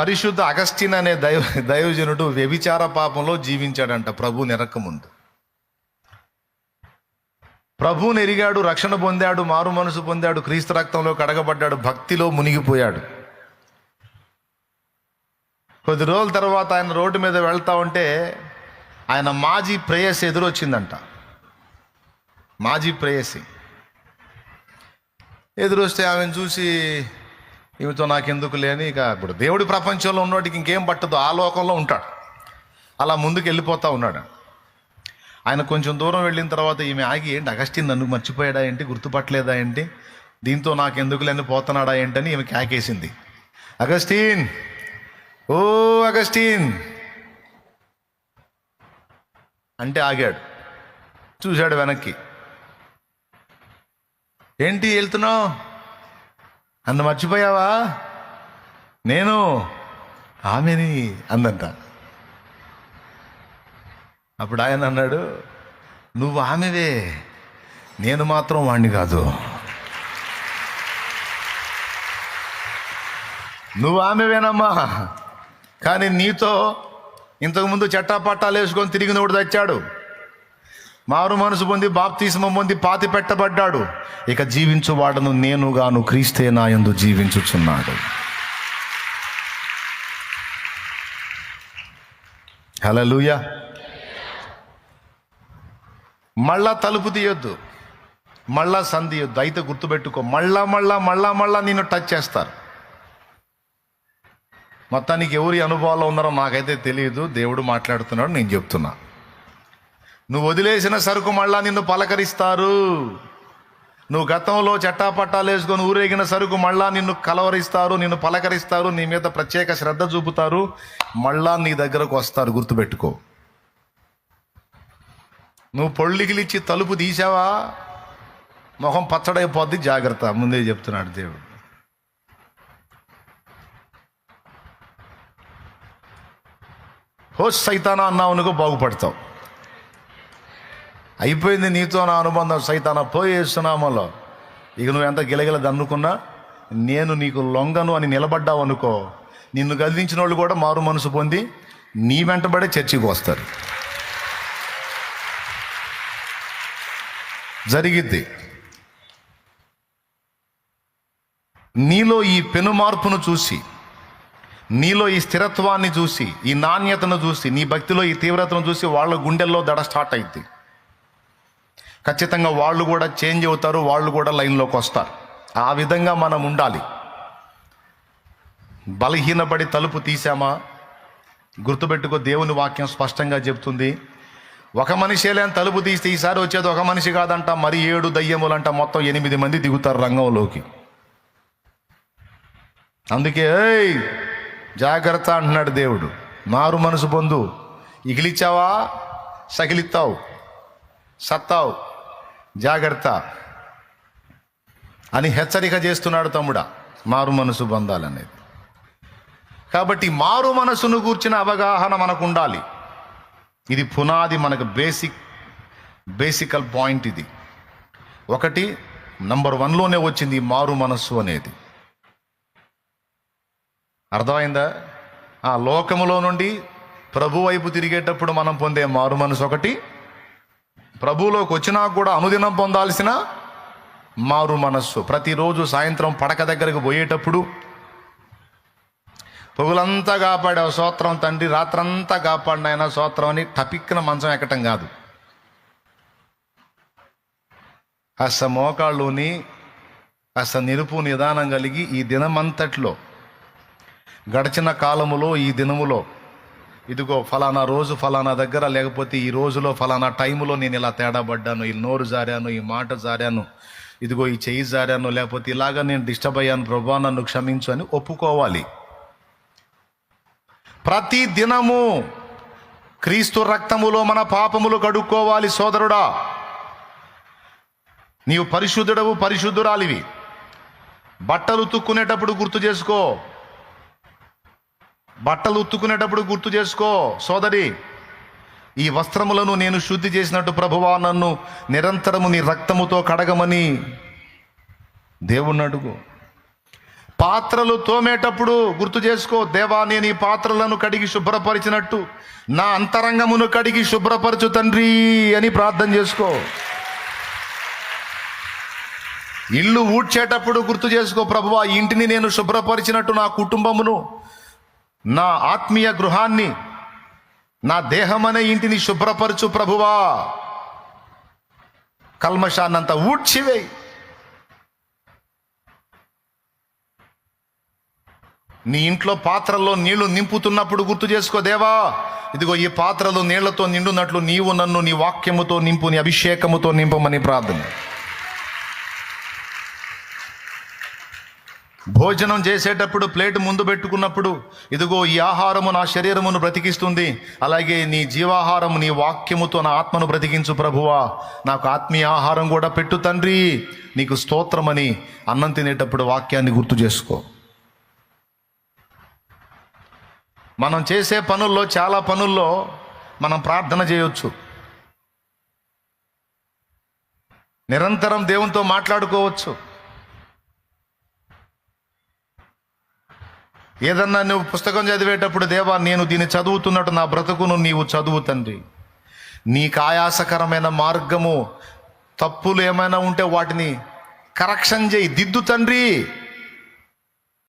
పరిశుద్ధ అగస్టిన్ అనే దైవ దైవజనుడు వ్యభిచార పాపంలో జీవించాడంట ప్రభు నెరకముందు ముందు. నెరిగాడు రక్షణ పొందాడు మారు మనసు పొందాడు క్రీస్తు రక్తంలో కడగబడ్డాడు భక్తిలో మునిగిపోయాడు. కొద్ది రోజుల తర్వాత ఆయన రోడ్డు మీద వెళ్తా ఉంటే ఆయన మాజీ ప్రేయస్ ఎదురొచ్చిందంట. మాజీ ప్రేయసి. ఎదురొస్తే ఆమెను చూసి ఈమెతో నాకెందుకు లేని ఇక ఇప్పుడు దేవుడి ప్రపంచంలో ఉన్నవాడికి ఇంకేం పట్టదు ఆ లోకంలో ఉంటాడు. అలా ముందుకు వెళ్ళిపోతా ఉన్నాడు. ఆయన కొంచెం దూరం వెళ్ళిన తర్వాత ఈమె ఆగి ఏంటి అగస్టిన్ నన్ను మర్చిపోయాడా ఏంటి? గుర్తుపట్టలేదా ఏంటి? దీంతో నాకు ఎందుకు లేని పోతున్నాడా ఏంటని ఈమె కేకేసింది అగస్టిన్! ఓ అగస్టిన్! అంటే ఆగాడు. చూశాడు వెనక్కి. ఏంటి వెళ్తున్నావు? నన్ను మర్చిపోయావా? నేను ఆమెని అందంట. అప్పుడు ఆయన అన్నాడు నువ్వు ఆమెవే? నేను మాత్రం వాణ్ణి కాదు. నువ్వు ఆమెవేనమ్మా. కానీ నీతో ఇంతకుముందు చట్టాపట్టాలు వేసుకొని తిరిగినోడు తెచ్చాడు. మారు మనసు పొంది బాప్తీసం పొంది పాతి పెట్టబడ్డాడు. ఇక జీవించువాడను నేనుగాను క్రీస్తే నాయందు జీవించుచున్నాడు. హలలుయ మళ్ళా తలుపు తీయొద్దు. మళ్ళా సంధియొద్దు అయితే గుర్తుపెట్టుకో మళ్ళా మళ్ళా మళ్ళా మళ్ళా నేను టచ్ చేస్తారు. మొత్తానికి ఎవరి అనుభవాల్లో ఉన్నారో నాకైతే తెలియదు. దేవుడు మాట్లాడుతున్నాడు నేను చెప్తున్నా. నువ్వు వదిలేసిన సరుకు మళ్ళా నిన్ను పలకరిస్తారు. నువ్వు గతంలో చట్టాపట్టాలు వేసుకొని ఊరేగిన సరుకు మళ్ళా నిన్ను కలవరిస్తారు నిన్ను పలకరిస్తారు నీ మీద ప్రత్యేక శ్రద్ధ చూపుతారు మళ్ళా నీ దగ్గరకు వస్తారు గుర్తుపెట్టుకో. నువ్వు పొళ్ళికిలిచ్చి తలుపు తీసావా ముఖం పచ్చడైపోద్ది జాగ్రత్త. ముందే చెప్తున్నాడు దేవుడు. హోస్ సైతానా అన్నావు అనుకో బాగుపడతావు. అయిపోయింది నీతో నా అనుబంధం. సైతాన పోయేస్తున్నామలో ఇక నువ్వు ఎంత గిలగిల దన్నుకున్నా నేను నీకు లొంగను అని నిలబడ్డావు అనుకో. నిన్ను గదిలించిన వాళ్ళు కూడా మారు మనసు పొంది నీ వెంటబడే చర్చికి వస్తారు. జరిగిద్ది. నీలో ఈ పెను మార్పును చూసి నీలో ఈ స్థిరత్వాన్ని చూసి ఈ నాణ్యతను చూసి నీ భక్తిలో ఈ తీవ్రతను చూసి వాళ్ళ గుండెల్లో దడ స్టార్ట్ అయింది ఖచ్చితంగా వాళ్ళు కూడా చేంజ్ అవుతారు వాళ్ళు కూడా లైన్లోకి వస్తారు. ఆ విధంగా మనం ఉండాలి. బలహీనపడి తలుపు తీసామా గుర్తుపెట్టుకో దేవుని వాక్యం స్పష్టంగా చెప్తుంది ఒక మనిషి లేని తలుపు తీస్తే ఈసారి వచ్చేది ఒక మనిషి కాదంట మరి ఏడు దయ్యములంట మొత్తం ఎనిమిది మంది దిగుతారు రంగంలోకి. అందుకే ఏయ్ జాగ్రత్త అంటున్నాడు దేవుడు. మారు మనసు పొందు. ఇగిలిచ్చావా? సగిలిత్తావు. సత్తావు. జాగ్రత్త అని హెచ్చరిక చేస్తున్నాడు తమ్ముడా. మారు మనసు బంధాలనేది. కాబట్టి మారు మనసును కూర్చిన అవగాహన మనకు ఉండాలి ఇది పునాది మనకు బేసిక్ బేసికల్ పాయింట్ ఇది. ఒకటి నంబర్ వన్లోనే వచ్చింది మారు మనస్సు అనేది. అర్థమైందా? ఆ లోకములో నుండి ప్రభు వైపు తిరిగేటప్పుడు మనం పొందే మారు మనసు ఒకటి ప్రభువులోకి వచ్చినా కూడా అనుదినం పొందాల్సిన మారు మనస్సు. ప్రతిరోజు సాయంత్రం పడక దగ్గరకు పోయేటప్పుడు పొగులంతా కాపాడావు సోత్రం తండ్రి రాత్రంతా కాపాడినైనా సోత్రం అని టపిక్కిన మంచం ఎక్కటం కాదు. కాస్త మోకాళ్ళుని కాస్త నిరుపు నిదానం కలిగి ఈ దినమంతట్లో గడిచిన కాలములో ఈ దినములో ఇదిగో ఫలానా రోజు ఫలానా దగ్గర లేకపోతే ఈ రోజులో ఫలానా టైములో నేను ఇలా తేడా పడ్డాను ఈ నోరు జారాను ఈ మాట జారాను ఇదిగో ఈ చెయ్యి జారాను లేకపోతే ఇలాగ నేను డిస్టర్బ్ అయ్యాను ప్రభా నన్ను క్షమించు అని ఒప్పుకోవాలి. ప్రతి దినము క్రీస్తు రక్తములో మన పాపములు కడుక్కోవాలి సోదరుడా. నీవు పరిశుద్ధుడవు పరిశుద్ధురాలివి. బట్టలు తుక్కునేటప్పుడు గుర్తు చేసుకో. బట్టలు ఉత్తుకునేటప్పుడు గుర్తు చేసుకో సోదరి. ఈ వస్త్రములను నేను శుద్ధి చేసినట్టు ప్రభువా నన్ను నిరంతరము నీ రక్తముతో కడగమని దేవుణ్ణి అడుగు. పాత్రలు తోమేటప్పుడు గుర్తు చేసుకో దేవా నేను ఈ పాత్రలను కడిగి శుభ్రపరిచినట్టు నా అంతరంగమును కడిగి శుభ్రపరచు తండ్రి అని ప్రార్థన చేసుకో. ఇల్లు ఊడ్చేటప్పుడు గుర్తు చేసుకో ప్రభువా ఇంటిని నేను శుభ్రపరిచినట్టు నా కుటుంబమును నా ఆత్మీయ గృహాన్ని నా దేహమనే ఇంటిని శుభ్రపరచు ప్రభువా. కల్మషాన్నంత ఊడ్చివేయి. నీ ఇంట్లో పాత్రల్లో నీళ్ళు నింపుతున్నప్పుడు గుర్తు చేసుకో దేవా. ఇదిగో ఈ పాత్రలు నీళ్ళతో నిండునట్లు నీవు నన్ను నీ వాక్యముతో నింపు నీ అభిషేకముతో నింపమని ప్రార్థన. భోజనం చేసేటప్పుడు ప్లేట్ ముందు పెట్టుకున్నప్పుడు ఇదిగో ఈ ఆహారము నా శరీరమును బ్రతికిస్తుంది. అలాగే నీ జీవాహారము నీ వాక్యముతో నా ఆత్మను బ్రతికించు ప్రభువా. నాకు ఆత్మీయ ఆహారం కూడా పెట్టు తండ్రి. నీకు స్తోత్రమని అన్నం తినేటప్పుడు వాక్యాన్ని గుర్తు చేసుకో. మనం చేసే పనుల్లో చాలా పనుల్లో మనం ప్రార్థన చేయొచ్చు. నిరంతరం దేవునితో మాట్లాడుకోవచ్చు. ఏదన్నా నువ్వు పుస్తకం చదివేటప్పుడు దేవా నేను దీన్ని చదువుతున్నట్టు నా బ్రతుకును నీవు చదువు తండ్రి. నీకు ఆయాసకరమైన మార్గము తప్పులు ఏమైనా ఉంటే వాటిని కరెక్షన్ చేయి దిద్దు తండ్రి.